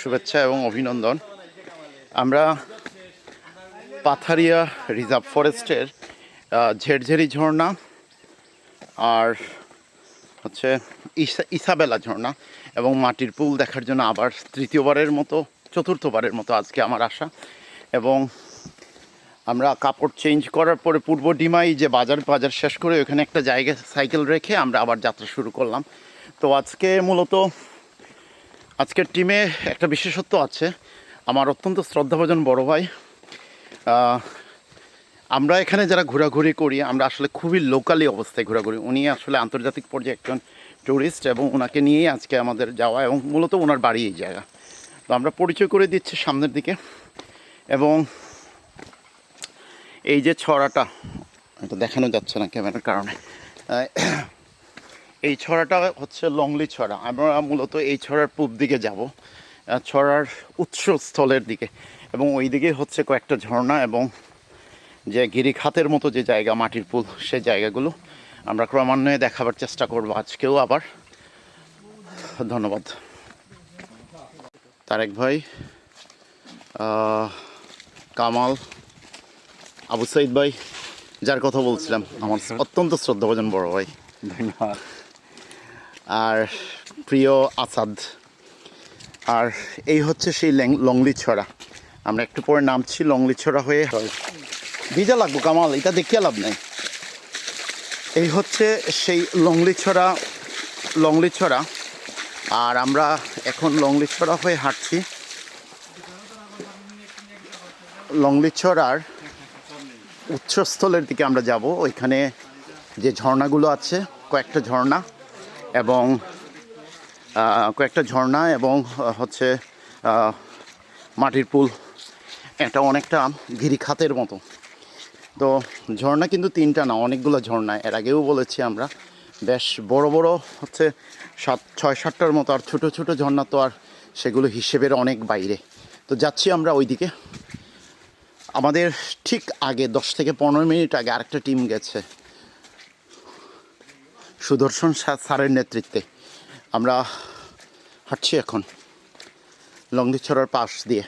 শুভেচ্ছা এবং অভিনন্দন। আমরা পাথারিয়া রিজার্ভ ফরেস্টের ঝেরঝেরি ঝর্ণা আর হচ্ছে ইসা ইসাবেলা ঝর্ণা এবং মাটির পুল দেখার জন্য আবার তৃতীয়বারের মতো, চতুর্থবারের মতো আজকে আমার আশা। এবং আমরা কাপড় চেঞ্জ করার পরে পূর্ব ডিমাই যে বাজার বাজার শেষ করে ওখানে একটা জায়গায় সাইকেল রেখে আমরা আবার যাত্রা শুরু করলাম। তো আজকে মূলত আজকের টিমে একটা বিশেষত্ব আছে। আমার অত্যন্ত শ্রদ্ধাভাজন বড় ভাই। আমরা এখানে যারা ঘোরাঘুরি করি, আমরা আসলে খুবই লোকালি অবস্থায় ঘোরাঘুরি। উনি আসলে আন্তর্জাতিক পর্যায়ে একজন ট্যুরিস্ট এবং ওনাকে নিয়েই আজকে আমাদের যাওয়া এবং মূলত ওনার বাড়ি এই জায়গা। তো আমরা পরিচয় করে দিচ্ছি সামনের দিকে। এবং এই যে ছড়াটা, এটা দেখানো যাচ্ছে না ক্যামেরার কারণে। এই ছড়াটা হচ্ছে লংলি ছড়া। আমরা মূলত এই ছড়ার পূব দিকে যাব ছড়ার উৎসস্থলের দিকে। এবং ওই দিকে হচ্ছে কয়েকটা ঝর্ণা এবং যে গিরিখাতের মতো যে জায়গা, মাটির পুল, সে জায়গাগুলো আমরা ক্রমান্বয়ে দেখাবার চেষ্টা করব আজকেও আবার। ধন্যবাদ। তারেক ভাই কামাল, আবু সাইদ ভাই, যার কথা বলছিলাম, আমার অত্যন্ত শ্রদ্ধাভাজন বড় ভাই। ধন্যবাদ। আর প্রিয় আসাদ, আর এই হচ্ছে সেই লংলি ছড়া আমরা একটু পরে নামছি লংলি ছড়া হয়ে। ভিজা লাগবো, কামাল, এটা দেখিয়ে লাভ নাই। এই হচ্ছে সেই লংলি ছড়া লংলি ছড়া আর আমরা এখন লংলি ছড়া হয়ে হাঁটছি। লংলি ছড়ার উৎসস্থলের দিকে আমরা যাব। ওইখানে যে ঝর্ণাগুলো আছে, কয়েকটা ঝর্ণা। এবং কয়েকটা ঝর্ণা এবং হচ্ছে মাটির পুল। এটা অনেকটা গিরিখাতের মতো। তো ঝর্ণা কিন্তু তিনটা না, অনেকগুলো ঝর্ণা। এর আগেও বলেছি আমরা, বেশ বড় বড় হচ্ছে সাত, ছয়, সাতটার মতো আর ছোট ছোট ঝর্ণা তো আর সেগুলো হিসেবের অনেক বাইরে। তো যাচ্ছি আমরা ওইদিকে। আমাদের ঠিক আগে দশ থেকে পনেরো মিনিট আগে আরেকটা টিম গেছে। সুদর্শন স্যারের নেতৃত্বে। আমরা হাঁটছি এখন। লংদিছড়ার পাশ দিয়ে।